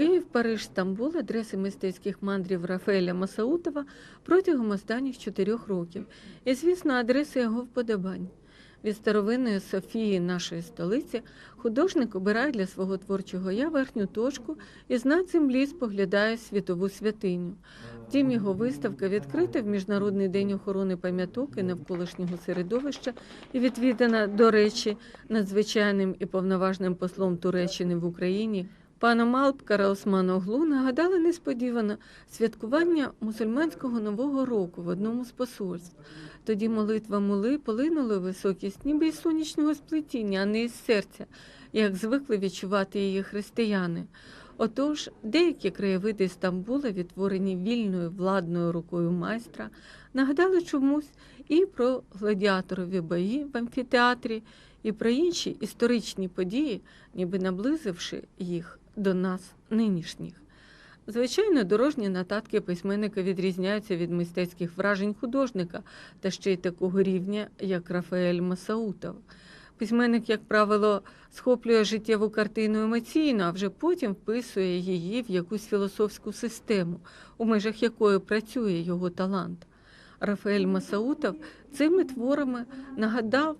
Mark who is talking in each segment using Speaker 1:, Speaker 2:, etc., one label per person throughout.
Speaker 1: Київ, Париж, Стамбул, адреси мистецьких мандрів Рафаеля Масаутова протягом останніх чотирьох років. І, звісно, адреси його вподобань. Від старовинної Софії нашої столиці художник обирає для свого творчого я верхню точку і з над землі споглядає світову святиню. Втім, його виставка відкрита в Міжнародний день охорони пам'яток і навколишнього середовища і відвідана, до речі, надзвичайним і повноважним послом Туреччини в Україні паном Алпкара Османоглу нагадали несподівано святкування мусульманського нового року в одному з посольств. Тоді молитва мули полинула високість ніби із сонячного сплетіння, а не із серця, як звикли відчувати її християни. Отож, деякі краєвиди Стамбула, відтворені вільною владною рукою майстра, нагадали чомусь і про гладіаторові бої в амфітеатрі, і про інші історичні події, ніби наблизивши їх до нас нинішніх. Звичайно, дорожні нотатки письменника відрізняються від мистецьких вражень художника та ще й такого рівня, як Рафаель Масаутов. Письменник, як правило, схоплює життєву картину емоційно, а вже потім вписує її в якусь філософську систему, у межах якої працює його талант. Рафаель Масаутов цими творами нагадав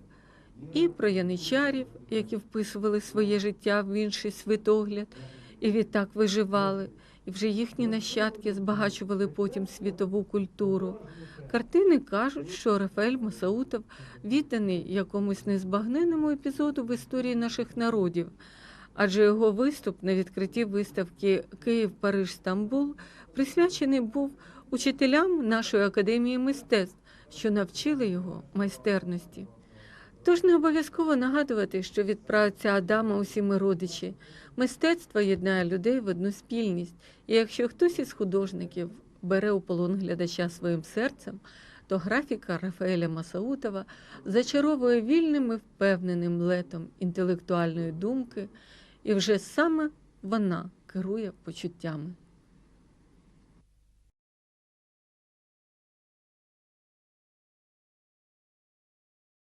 Speaker 1: і про яничарів, які вписували своє життя в інший світогляд, і відтак виживали, і вже їхні нащадки збагачували потім світову культуру. Картини кажуть, що Рафаель Масаутов відданий якомусь незбагненному епізоду в історії наших народів, адже його виступ на відкритті виставки Київ, Париж, Стамбул присвячений був учителям нашої академії мистецтв, що навчили його майстерності. Тож не обов'язково нагадувати, що від праця Адама усі ми родичі. Мистецтво єднає людей в одну спільність, і якщо хтось із художників бере у полон глядача своїм серцем, то графіка Рафаеля Масаутова зачаровує вільним і впевненим летом інтелектуальної думки, і вже саме вона керує почуттями.